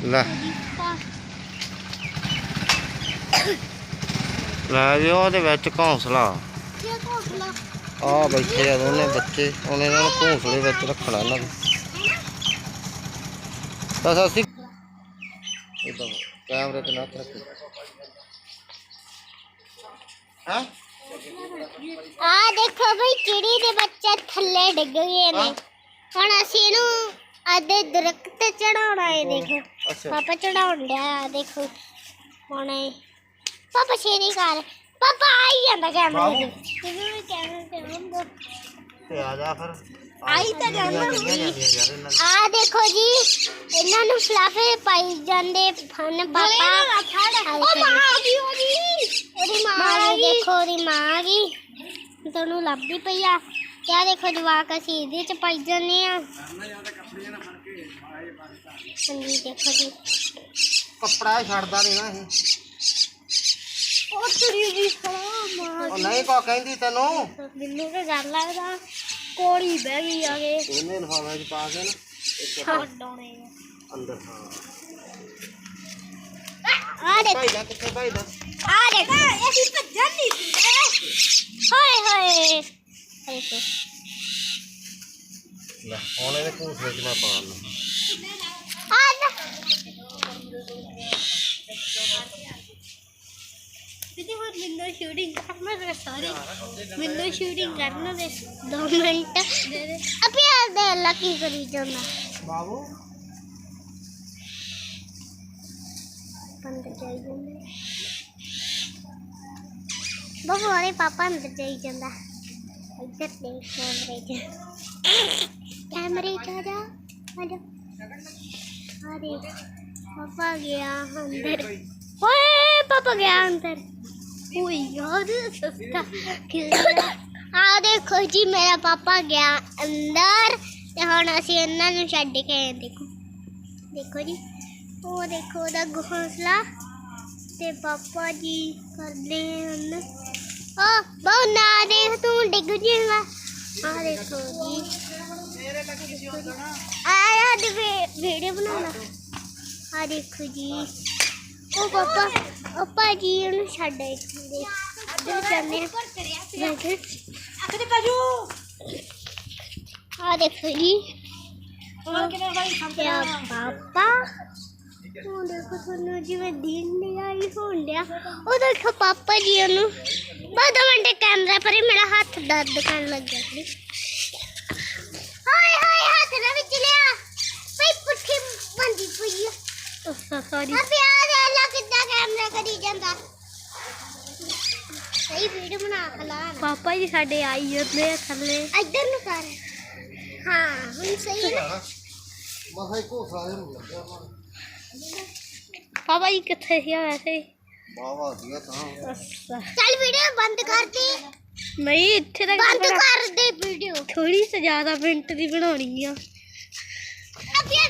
ਲੈ ਲੈ ਵੀ ਉਹਦੇ ਵਿੱਚ ਘੌਂਸਲਾ ਕੀ ਘੋਸਲਾ ਆ ਬੈਠੇ ਆ ਦੋਨੇ ਬੱਚੇ ਉਹਨੇ ਇਹਨਾਂ ਨੂੰ ਘੌਂਸਲੇ ਵਿੱਚ ਰੱਖਣਾ ਇਹਨਾਂ ਨੂੰ ਤਾਂ ਅਸੀਂ ਇਦਾਂ ਕੈਮਰੇ ਤੇ ਨਾ ਹੱਥ ਰੱਖੋ ਹਾਂ ਆ ਦੇਖੋ ਬਈ ਚਿੜੀ ਦੇ ਬੱਚੇ ਥੱਲੇ ਡਿੱਗ ਗਏ ਨੇ ਹੁਣ ਅਸੀਂ ਇਹਨੂੰ ਆਦੇ ਦਰਖਤ ਤੇ ਚੜਾਉਣਾ ਹੈ ਦੇਖੋ ਅੱਛਾ। ਪਾਪਾ ਚੜਾਉਣ ਡਿਆ ਆ ਦੇਖੋ ਹੁਣ। ਇਹ- ਪਾਪਾ ਸ਼ੇਰੀ ਕਰ ਪਾਪਾ ਆਈ ਜਾਂਦਾ ਕੈਮਰੇ ਤੇ। ਕਿਵੇਂ ਵੀ ਕੈਮਰੇ ਤੇ ਆ ਜਾ ਫਿਰ। ਆਈ ਤਾਂ ਜਾਂਦਾ ਜਾਂਦੀਆਂ ਜਾਂਦੀਆਂ ਯਾਰ ਇਹਨਾਂ ਦੀ। ਆ ਦੇਖੋ ਜੀ ਇਹਨਾਂ ਨੂੰ ਫਲਾਫੇ ਪਾਈ ਜਾਂਦੇ ਹਨ ਪਾਪਾ। ਉਹ ਮਾਂ ਆ ਗਈ ਉਹਦੀ। ਮਾਂ ਆ ਗਈ। ਦੇਖੋ ਉਹਦੀ ਮਾਂ ਆ ਗਈ। ਤੁਹਾਨੂੰ ਲੱਭਦੀ ਪਈ ਆ। ਤੇ ਆ ਦੇਖੋ ਜਵਾਕ ਅਸੀਂ ਇਹਦੇ ਚ ਪਾਈ ਜਾਂਦੇ ਆ ਹਾਂਜੀ ਦੇਖੋ ਜੀ ਕੱਪੜਾ ਇਹ ਛੱਡਦਾ ਨਹੀਂ ਨਾ ਇਹ ਉਹ ਤੁਰੀ ਜੀ ਮਾਂ ਉਹ ਨਹੀਂ ਕੋ ਕਹਿੰਦੀ ਤੈਨੂੰ ਮੈਨੂੰ ਤਾਂ ਡਰ ਲੱਗਦਾ ਕੋੜੀ ਬਹਿ ਗਈ ਆ ਕੇ ਇਹਨੇ ਲਫਾਫੇ ਚ ਪਾ ਕੇ ਨਾ ਇੱਕ ਛੱਡਾਉਣੇ ਅੰਦਰ ਹਾਂ ਆ ਦੇਖ ਭਾਈ ਦਾ ਕਿੱਥੇ ਭਾਈ ਦਾ ਆ ਦੇਖ ਅਸੀਂ ਭੱਜਣ ਨਹੀਂ ਦਿੰਦੇ ਹਾਏ ਹਾਏ ਦੇਖੋ ਲੈ ਹੁਣ ਇਹਦੇ ਘੂਸਲੇ ਚ ਮੈਂ ਪਾ ਲਾਂ ਆ ਲੈ। ਦੀਦੀ ਉਹ ਮੈਨੂੰ ਸ਼ੂਟਿੰਗ ਕਰਨਾ ਦੇ ਸਾਰੇ ਮੈਨੂੰ ਸ਼ੂਟਿੰਗ ਕਰਨਾ ਦੇ 2 ਮਿੰਟ ਦੇ ਦੇ ਅਬੇ ਆ ਦੇ ਅੱਲਾ ਕੀ ਕਰੀ ਜਾਂਦਾ। ਬਾਬੂ? ਅੰਦਰ ਜਾਈ ਜਾਂਦਾ। ਬਾਬੂ ਵਾਲੇ ਪਾਪਾ ਅੰਦਰ ਜਾਈ ਜਾਂਦਾ। ਇੱਧਰ ਦੇਖ ਕੈਮਰੇ 'ਚ ਕੈਮਰੇ 'ਚ ਆ ਜਾ ਆ ਜਾ ਆ ਦੇਖ ਪਾਪਾ ਗਿਆ ਅੰਦਰ ਓਏ ਪਾਪਾ ਗਿਆ ਅੰਦਰ ਓਏ ਯਾਰ ਸਸਤਾ ਖਿਲਦਾ ਆ ਦੇਖੋ ਜੀ ਮੇਰਾ ਪਾਪਾ ਗਿਆ ਅੰਦਰ ਤੇ ਹੁਣ ਅਸੀਂ ਇਹਨਾਂ ਨੂੰ ਛੱਡ ਕੇ ਆਏ ਦੇਖੋ ਦੇਖੋ ਜੀ ਉਹ ਦੇਖੋ ਉਹਦਾ ਘੋਂਸਲਾ ਤੇ ਪਾਪਾ ਜੀ ਕਰਦੇ ਹਨ ਆ ਬਹੁ ਨਾ ਦੇਖ ਤੂੰ ਡਿੱਗ ਜਾਏਗਾ ਆ ਦੇਖੋ ਜੀ। ਆਇਆ ਤੇ ਵੀਡੀਓ ਬਣਾਉਣਾ। ਆ ਦੇਖੋ ਜੀ। ਉਹ ਪਾਪਾ ਪਾਪਾ ਜੀ ਉਹਨੂੰ ਛੱਡ ਆਏ ਦੇ ਇੱਧਰ ਜਾਂਦੇ ਆ। ਅਕਦੇ ਬਾਜੂ ਆ ਦੇਖੋ ਜੀ। ਹੋਰ ਕਿਵੇਂ ਬਾਈ ਪਾਪਾ। ਉਹ ਦੇਖੋ ਤੁਹਾਨੂੰ ਜਿਵੇਂ ਦਿਨ ਆਈ ਹੋਣ ਡਿਆ ਉਹ ਦੇਖੋ ਪਾਪਾ ਜੀ ਉਹਨੂੰ ਬਾਦ ਮਿੰਟ ਕੈਮਰਾ ਪਰ ਹੀ ਮੇਰਾ ਹੱਥ ਦਰਦ ਕਰਨ ਲੱਗ ਗਿਆ ਸੀ। ਹਾਏ ਹਾਏ ਹੱਥ ਨਾ ਵਿੱਚ ਲਿਆ। ਪਈ ਪੁੱਠੀ ਬੰਦੀ ਪਈ ਆ। ਸੌਰੀ ਅਬੇ ਆ ਦੇ ਲਾ ਕਿੱਦਾਂ ਕੈਮਰਾ ਕਰੀ ਜਾਂਦਾ। ਸਹੀ ਵੀਡੀਓ ਬਣਾ ਖਲਾ ਪਾਪਾ ਜੀ ਸਾਡੇ ਆਈ ਜਾਂਦੇ ਆ ਥੱਲੇ। ਇੱਧਰ ਨੂੰ ਕਰ। ਹਾਂ ਹੁਣ ਸਹੀ ਹੈ ਨਾ। ਮਹਾ ਹੀ ਘੂਸਲਾ ਇਹਨੂੰ ਲੱਗਿਆ ਪਾਪਾ ਜੀ ਕਿੱਥੇ ਸੀ ਵੈਸੇ? ਬਾਵਾ ਗਿਆ ਤਾਂ। ਅੱਛਾ। ਚੱਲ ਵੀਡੀਓ ਬੰਦ ਕਰ ਦੇ ਨਹੀਂ ਇੱਥੇ ਤੱਕ ਬੰਦ ਕਰ ਦੇ ਵੀਡੀਓ। ਥੋੜੀ ਸ ਜ਼ਿਆਦਾ ਮਿੰਟ ਦੀ ਬਣਾਉਣੀ ਆ। ਅਬੇ